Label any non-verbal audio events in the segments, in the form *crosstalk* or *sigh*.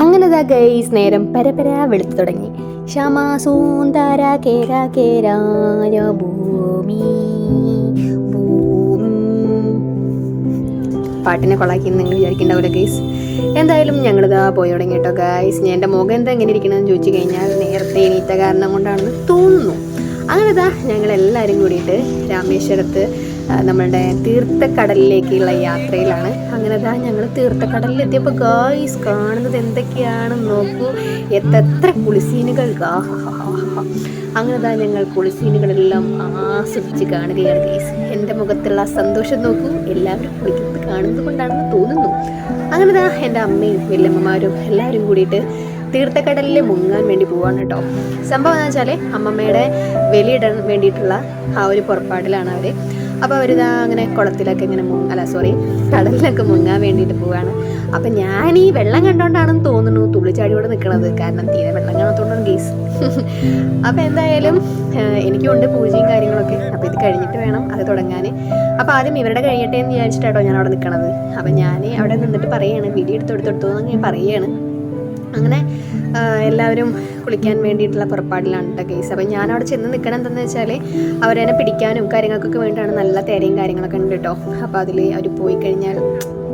അങ്ങനെ ഗൈസ് നേരം പരപര വെളുത്തു തുടങ്ങി. ശ്യാമാസൂന്തര കേര കേരായ ഭൂമി. പാട്ടിനെ കൊളാക്കി നിങ്ങൾ വിചാരിക്കേണ്ടാവില്ല ഗൈസ്. എന്തായാലും ഞങ്ങളിതാ പോയി തുടങ്ങി കേട്ടോ ഗൈസ്. ഞാൻ എന്റെ മുഖം എന്താ എങ്ങനെ ഇരിക്കണമെന്ന് ചോദിച്ചു കഴിഞ്ഞാൽ നേരത്തെ എണീറ്റ കാരണം കൊണ്ടാണെന്ന് തോന്നുന്നു. അങ്ങനെ ഇതാ ഞങ്ങളെല്ലാവരും കൂടിയിട്ട് രാമേശ്വരത്ത് നമ്മളുടെ തീർത്ഥക്കടലിലേക്കുള്ള യാത്രയിലാണ്. അങ്ങനെ ഇതാ ഞങ്ങൾ തീർത്ഥക്കടലിലെത്തിയപ്പോൾ ഗായ്സ് കാണുന്നത് എന്തൊക്കെയാണെന്ന് നോക്കൂ എത്ര കുളിസീനുകൾ. അങ്ങനെ ഇതാ ഞങ്ങൾ കുളിസീനുകളെല്ലാം ആസ്വദിച്ച് കാണുകയാണ് ഗൈസ് എന്റെ മുഖത്തുള്ള സന്തോഷം നോക്കൂ എല്ലാവരും കുളിക്കുന്നത് കാണുന്നത് കൊണ്ടാണെന്ന് തോന്നുന്നു. അങ്ങനെ ഇതാ എന്റെ അമ്മയും വല്യമ്മമാരും എല്ലാവരും കൂടിയിട്ട് തീർത്ഥക്കടലിൽ മുങ്ങാൻ വേണ്ടി പോവാണ് കേട്ടോ. സംഭവം എന്ന് വെച്ചാൽ അമ്മമ്മയുടെ വെളിയിടാൻ വേണ്ടിയിട്ടുള്ള ആ ഒരു പുറപ്പാടിലാണ് അവർ അപ്പോൾ അവരിതാ അങ്ങനെ കുളത്തിലൊക്കെ ഇങ്ങനെ മുങ്ങ അല്ല സോറി കടലിലൊക്കെ മുങ്ങാൻ വേണ്ടിയിട്ട് പോവാണ്. അപ്പം ഞാൻ ഈ വെള്ളം കണ്ടോണ്ടാണെന്ന് തോന്നുന്നു തുള്ളിച്ചാടിയോടെ നിൽക്കണത് കാരണം തീരെ വെള്ളം കാണാത്തോണ്ടാണ് ഗേസ് *laughs* അപ്പോൾ എന്തായാലും എനിക്കുണ്ട് പൂജയും കാര്യങ്ങളൊക്കെ. അപ്പോൾ ഇത് കഴിഞ്ഞിട്ട് വേണം അത് തുടങ്ങാൻ അപ്പോൾ ആദ്യം ഇവരുടെ കഴിയട്ടെ എന്ന് വിചാരിച്ചിട്ടാട്ടോ ഞാൻ അവിടെ നിൽക്കണത് അപ്പം ഞാൻ അവിടെ നിന്നിട്ട് പറയാണ് വീഡിയോ എടുത്ത് എടുത്തെടുത്തു എന്ന് ഞാൻ പറയുകയാണ് അങ്ങനെ എല്ലാവരും കുളിക്കാൻ വേണ്ടിയിട്ടുള്ള പുറപ്പാടിലാണ് കേട്ടോ കേസ് അപ്പം ഞാൻ അവിടെ ചെന്ന് നിൽക്കണം എന്താണെന്ന് വെച്ചാൽ അവരെന്നെ പിടിക്കാനും കാര്യങ്ങൾക്കൊക്കെ വേണ്ടിയിട്ടാണ് നല്ല തേരയും കാര്യങ്ങളൊക്കെ ഉണ്ട് കേട്ടോ. അപ്പോൾ അതിൽ അവർ പോയി കഴിഞ്ഞാൽ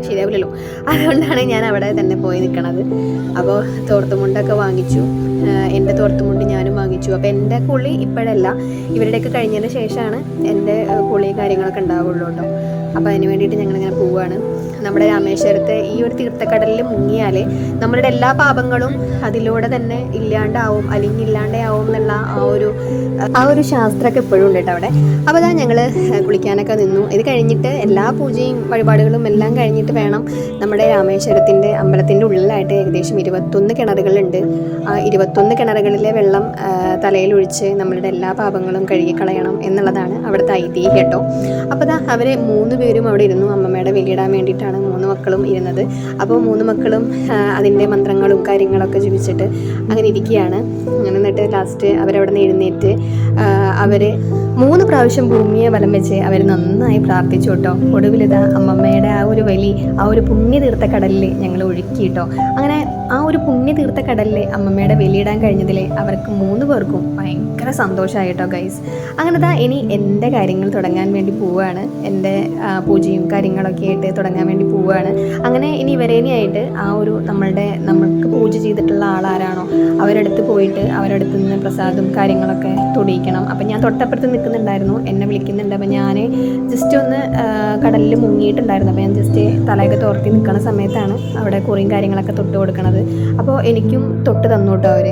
ശരിയാവില്ലല്ലോ. അതുകൊണ്ടാണ് ഞാൻ അവിടെ തന്നെ പോയി നിൽക്കണത്. അപ്പോൾ തോർത്തുമുണ്ടൊക്കെ വാങ്ങിച്ചു. എന്റെ തോർത്തുമുണ്ട് ഞാനും വാങ്ങിച്ചു. അപ്പോൾ എന്റെ കുളി ഇപ്പോഴല്ല ഇവരുടെയൊക്കെ കഴിഞ്ഞതിന് ശേഷമാണ് എന്റെ കുളി കാര്യങ്ങളൊക്കെ ഉണ്ടാവുള്ളൂ കേട്ടോ. അപ്പോൾ അതിന് വേണ്ടിയിട്ട് ഞങ്ങളിങ്ങനെ പോവുകയാണ് നമ്മുടെ രാമേശ്വരത്തെ ഈ ഒരു തീർത്ഥക്കടലിൽ മുങ്ങിയാൽ നമ്മളുടെ എല്ലാ പാപങ്ങളും അതിലൂടെ തന്നെ ഇല്ലാണ്ടാവും അല്ലെങ്കിൽ ഇല്ലാണ്ടാവും എന്നുള്ള ആ ഒരു ആ ഒരു ശാസ്ത്രമൊക്കെ എപ്പോഴും ഉണ്ട് അവിടെ. അപ്പോൾ അതാ ഞങ്ങൾ കുളിക്കാനൊക്കെ നിന്നു. ഇത് കഴിഞ്ഞിട്ട് എല്ലാ പൂജയും വഴിപാടുകളും എല്ലാം കഴിഞ്ഞിട്ട് വേണം നമ്മുടെ രാമേശ്വരത്തിന്റെ അമ്പലത്തിന്റെ ഉള്ളിലായിട്ട് ഏകദേശം ഇരുപത്തൊന്ന് കിണറുകളുണ്ട്. ആ ഇരുപത്തൊന്ന് കിണറുകളിലെ വെള്ളം തലയിലൊഴിച്ച് നമ്മളുടെ എല്ലാ പാപങ്ങളും കഴുകിക്കളയണം എന്നുള്ളതാണ് അവിടുത്തെ ഐതിഹ്യം കേട്ടോ. അപ്പോൾ അവർ മൂന്ന് പേരും അവിടെ ഇരുന്നു അമ്മമ്മയുടെ വെളിയിടാൻ വേണ്ടിയിട്ടാണ് മൂന്ന് മക്കളും ഇരുന്നത്. അപ്പോൾ മൂന്ന് മക്കളും അതിന്റെ മന്ത്രങ്ങളും കാര്യങ്ങളൊക്കെ ജപിച്ചിട്ട് അങ്ങനെ ഇരിക്കുകയാണ്. അങ്ങനെ എന്നിട്ട് ലാസ്റ്റ് അവരവിടെ നിന്ന് എഴുന്നേറ്റ് അവർ മൂന്ന് പ്രാവശ്യം ഭൂമിയെ വലം വെച്ച് അവർ നന്നായി പ്രാർത്ഥിച്ചു കേട്ടോ. ഒടുവിലിതാ അമ്മമ്മയുടെ ആ ഒരു വലി ആ ഒരു പുണ്യ തീർത്ത കടലിൽ ഞങ്ങൾ ഒഴുക്കി കേട്ടോ. അങ്ങനെ ആ ഒരു പുണ്യ തീർത്ത കടലിൽ അമ്മമ്മയുടെ വലിയിടാൻ കഴിഞ്ഞതിൽ അവർക്ക് മൂന്ന് പേർക്കും ഭയങ്കര സന്തോഷമായിട്ടോ ഗൈസ് അങ്ങനെ ഇനി എന്റെ കാര്യങ്ങൾ തുടങ്ങാൻ വേണ്ടി പോവുകയാണ് എന്റെ പൂജയും കാര്യങ്ങളൊക്കെ ആയിട്ട് തുടങ്ങാൻ വേണ്ടി പോവുകയാണ്. അങ്ങനെ ഇനി വരേനെയായിട്ട് ആ ഒരു നമ്മളുടെ നമ്മൾക്ക് പൂജ ചെയ്തിട്ടുള്ള ആളാരാണോ അവരടുത്ത് പോയിട്ട് അവരടുത്ത് നിന്ന് പ്രസാദം കാര്യങ്ങളൊക്കെ തൊടിയിക്കണം. അപ്പം ഞാൻ തൊട്ടപ്പുറത്ത് നിൽക്കുന്നുണ്ടായിരുന്നു. എന്നെ വിളിക്കുന്നുണ്ട്. അപ്പം ഞാൻ ജസ്റ്റ് ഒന്ന് കടലിൽ മുങ്ങിയിട്ടുണ്ടായിരുന്നു. അപ്പോൾ ഞാൻ ജസ്റ്റ് തലയൊക്കെ തോർത്തി നിൽക്കുന്ന സമയത്താണ് അവിടെ കുറിയും കാര്യങ്ങളൊക്കെ തൊട്ട് കൊടുക്കണത്. അപ്പോൾ എനിക്കും തൊട്ട് തന്നു കേട്ടോ അവർ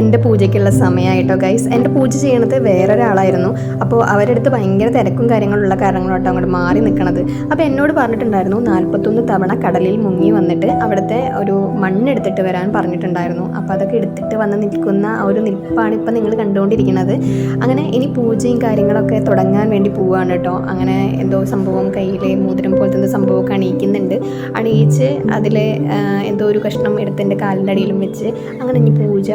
എന്റെ പൂജയ്ക്കുള്ള സമയമായിട്ടോ ഗൈസ് എന്റെ പൂജ ചെയ്യണത് വേറൊരാളായിരുന്നു. അപ്പോൾ അവരടുത്ത് ഭയങ്കര തിരക്കും കാര്യങ്ങളുള്ള കാരണങ്ങളോട്ടോ അങ്ങോട്ട് മാറി നിൽക്കണത്. അപ്പോൾ എന്നോട് പറഞ്ഞിട്ടുണ്ടായിരുന്നു നാൽപ്പത്തൊന്ന് തവണ കടലിൽ മുങ്ങി വന്നിട്ട് അവിടുത്തെ ഒരു മണ്ണെടുത്തിട്ട് വരാൻ പറഞ്ഞിട്ടുണ്ടായിരുന്നു. അപ്പോൾ അതൊക്കെ എടുത്തിട്ട് വന്ന് നിൽക്കുന്ന ആ ഒരു നിൽപ്പാണ് ഇപ്പം നിങ്ങൾ കണ്ടുകൊണ്ടിരിക്കുന്നത്. അങ്ങനെ ഇനി പൂജയും കാര്യങ്ങളൊക്കെ തുടങ്ങാൻ വേണ്ടി പോവുകയാണ് കേട്ടോ. അങ്ങനെ എന്തോ സംഭവം കയ്യിലെ മോതിരം പോലത്തെ എന്തോ സംഭവമൊക്കെ അണിയിക്കുന്നുണ്ട്. അണിയിച്ച് അതിലെ എന്തോ ഒരു കഷ്ണം എടുത്ത് എന്റെ കാലിന്റെ അടിയിലും വെച്ച് അങ്ങനെ ഇനി പൂജ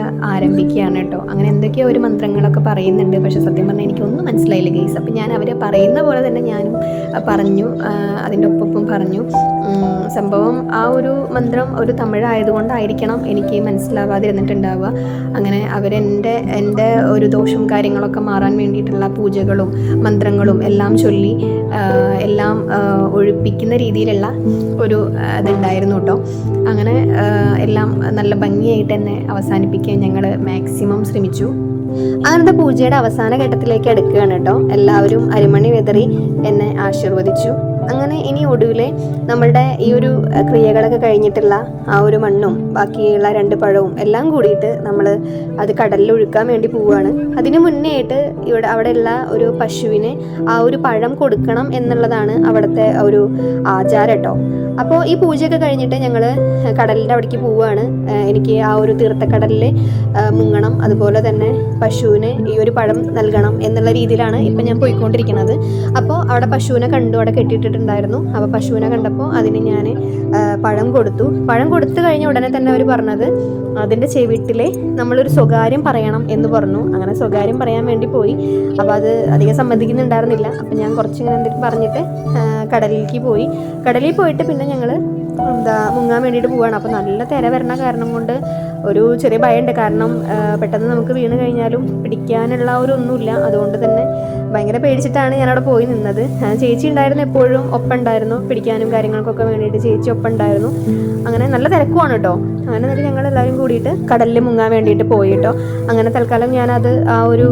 ആരംഭിക്കുകയാണ് കേട്ടോ. അങ്ങനെ എന്തൊക്കെയോ ഒരു മന്ത്രങ്ങളൊക്കെ പറയുന്നുണ്ട്. പക്ഷെ സത്യം പറഞ്ഞാൽ എനിക്കൊന്നും മനസ്സിലായില്ല ഗെയ്സ് അപ്പം ഞാൻ അവരെ പറയുന്ന പോലെ തന്നെ ഞാനും പറഞ്ഞു അതിന്റെ ഒപ്പം പറഞ്ഞു. സംഭവം ആ ഒരു മന്ത്രം ഒരു തമിഴായതുകൊണ്ടായിരിക്കണം എനിക്ക് മനസ്സിലാവാതിരുന്നിട്ടുണ്ടാവുക. അങ്ങനെ അവരെന്റെ എന്റെ ഒരു ദോഷം കാര്യങ്ങളൊക്കെ മാറാൻ വേണ്ടിയിട്ടുള്ള പൂജകളും മന്ത്രങ്ങളും എല്ലാം ചൊല്ലി എല്ലാം ഒഴിപ്പിക്കുന്ന രീതിയിലുള്ള ഒരു ഇതുണ്ടായിരുന്നു കേട്ടോ. അങ്ങനെ എല്ലാം നല്ല ഭംഗിയായിട്ട് തന്നെ അവസാനിപ്പിക്കാൻ ഞങ്ങൾ മാക്സിമം ശ്രമിച്ചു. അങ്ങനത്തെ പൂജയുടെ അവസാന ഘട്ടത്തിലേക്ക് അടുക്കുകയാണ് കേട്ടോ. എല്ലാവരും അരിമണി വെതറി എന്നെ ആശീർവദിച്ചു. അങ്ങനെ ഇനി ഒടുവിൽ നമ്മളുടെ ഈ ഒരു ക്രിയകളൊക്കെ കഴിഞ്ഞിട്ടുള്ള ആ ഒരു മണ്ണും ബാക്കിയുള്ള രണ്ട് പഴവും എല്ലാം കൂടിയിട്ട് നമ്മൾ അത് കടലിൽ ഒഴുക്കാൻ വേണ്ടി പോവുകയാണ് അതിനു മുന്നേ ആയിട്ട് ഇവിടെ അവിടെയുള്ള ഒരു പശുവിന് ആ ഒരു പഴം കൊടുക്കണം എന്നുള്ളതാണ് അവിടുത്തെ ഒരു ആചാരം കേട്ടോ. അപ്പോൾ ഈ പൂജയൊക്കെ കഴിഞ്ഞിട്ട് ഞങ്ങൾ കടലിന്റെ അവിടേക്ക് പോവുകയാണ് എനിക്ക് ആ ഒരു തീർത്ഥക്കടലിൽ മുങ്ങണം. അതുപോലെ തന്നെ പശുവിന് ഈ ഒരു പഴം നൽകണം എന്നുള്ള രീതിയിലാണ് ഇപ്പം ഞാൻ പോയിക്കൊണ്ടിരിക്കുന്നത്. അപ്പോൾ അവിടെ പശുവിനെ കണ്ടു അവിടെ കെട്ടിയിട്ടിട്ടുണ്ടായിരുന്നു. അപ്പോൾ പശുവിനെ കണ്ടപ്പോൾ അതിന് ഞാൻ പഴം കൊടുത്തു. പഴം കൊടുത്തു കഴിഞ്ഞ ഉടനെ തന്നെ അവർ പറഞ്ഞത് അതിന്റെ ചെവിട്ടിൽ നമ്മളൊരു സ്വകാര്യം പറയണം എന്ന് പറഞ്ഞു. അങ്ങനെ സ്വകാര്യം പറയാൻ വേണ്ടി പോയി. അപ്പോൾ അത് അധികം സമ്മതിക്കുന്നുണ്ടായിരുന്നില്ല. അപ്പം ഞാൻ കുറച്ചിങ്ങനെ എന്തെങ്കിലും പറഞ്ഞിട്ട് കടലിലേക്ക് പോയി. കടലിൽ പോയിട്ട് പിന്നെ ഞങ്ങൾ എന്താ മുങ്ങാൻ വേണ്ടിയിട്ട് പോവാണ്. അപ്പോൾ നല്ല തിര വരണ കാരണം കൊണ്ട് ഒരു ചെറിയ ഭയമുണ്ട്. കാരണം പെട്ടെന്ന് നമുക്ക് വീണ് കഴിഞ്ഞാലും പിടിക്കാനുള്ള ഒരു ഒന്നുമില്ല. അതുകൊണ്ട് തന്നെ ഭയങ്കര പേടിച്ചിട്ടാണ് ഞാൻ അവിടെ പോയി നിന്നത്. ചേച്ചി ഉണ്ടായിരുന്നു എപ്പോഴും. ഒപ്പം ഉണ്ടായിരുന്നു. പിടിക്കാനും കാര്യങ്ങൾക്കൊക്കെ വേണ്ടിയിട്ട് ചേച്ചി ഒപ്പം ഉണ്ടായിരുന്നു. അങ്ങനെ നല്ല തിരക്കുമാണ് കേട്ടോ. അങ്ങനെ എന്നിട്ട് ഞങ്ങൾ എല്ലാവരും കൂടിയിട്ട് കടലിൽ മുങ്ങാൻ വേണ്ടിയിട്ട് പോയി കേട്ടോ. അങ്ങനെ തൽക്കാലം ഞാനത് ആ ഒരു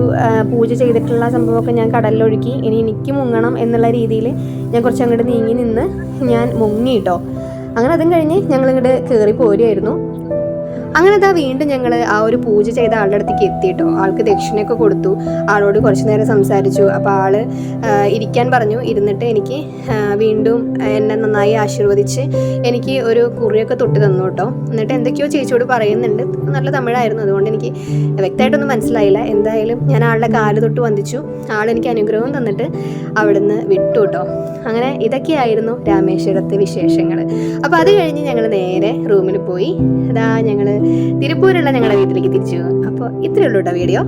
പൂജ ചെയ്തിട്ടുള്ള സംഭവമൊക്കെ ഞാൻ കടലിലൊഴുക്കി. ഇനി എനിക്ക് മുങ്ങണം എന്നുള്ള രീതിയിൽ ഞാൻ കുറച്ച് അങ്ങോട്ട് നീങ്ങി നിന്ന് ഞാൻ മുങ്ങി കേട്ടോ. അങ്ങനെ അതും കഴിഞ്ഞ് ഞങ്ങൾ ഇങ്ങോട്ട് കയറി പോരുമായിരുന്നു അങ്ങനെ ഇതാ വീണ്ടും ഞങ്ങൾ ആ ഒരു പൂജ ചെയ്ത ആളുടെ അടുത്തേക്ക് എത്തിയിട്ടോ. ആൾക്ക് ദക്ഷിണയൊക്കെ കൊടുത്തു. ആളോട് കുറച്ച് നേരം സംസാരിച്ചു. അപ്പോൾ ആൾ ഇരിക്കാൻ പറഞ്ഞു. ഇരുന്നിട്ട് എനിക്ക് വീണ്ടും എന്നെ നന്നായി ആശീർവദിച്ച് എനിക്ക് ഒരു കുറിയൊക്കെ തൊട്ട് തന്നു കേട്ടോ. എന്നിട്ട് എന്തൊക്കെയോ ചേച്ചിയോട് പറയുന്നുണ്ട്. നല്ല തമിഴായിരുന്നു. അതുകൊണ്ട് എനിക്ക് വ്യക്തമായിട്ടൊന്നും മനസ്സിലായില്ല. എന്തായാലും ഞാൻ ആളുടെ കാൽ തൊട്ട് വന്ദിച്ചു. ആളെനിക്ക് അനുഗ്രഹം തന്നിട്ട് അവിടുന്ന് വിട്ടു കേട്ടോ. അങ്ങനെ ഇതൊക്കെയായിരുന്നു രാമേശ്വരത്തെ വിശേഷങ്ങൾ അപ്പോൾ അത് കഴിഞ്ഞ് ഞങ്ങൾ നേരെ റൂമിൽ പോയി. അതാ ഞങ്ങൾ തിരുപ്പൂരുള്ള ഞങ്ങളുടെ വീട്ടിലേക്ക് തിരിച്ചു. അപ്പോൾ ഇത്രയേ ഉള്ളൂ കേട്ടോ വീഡിയോ.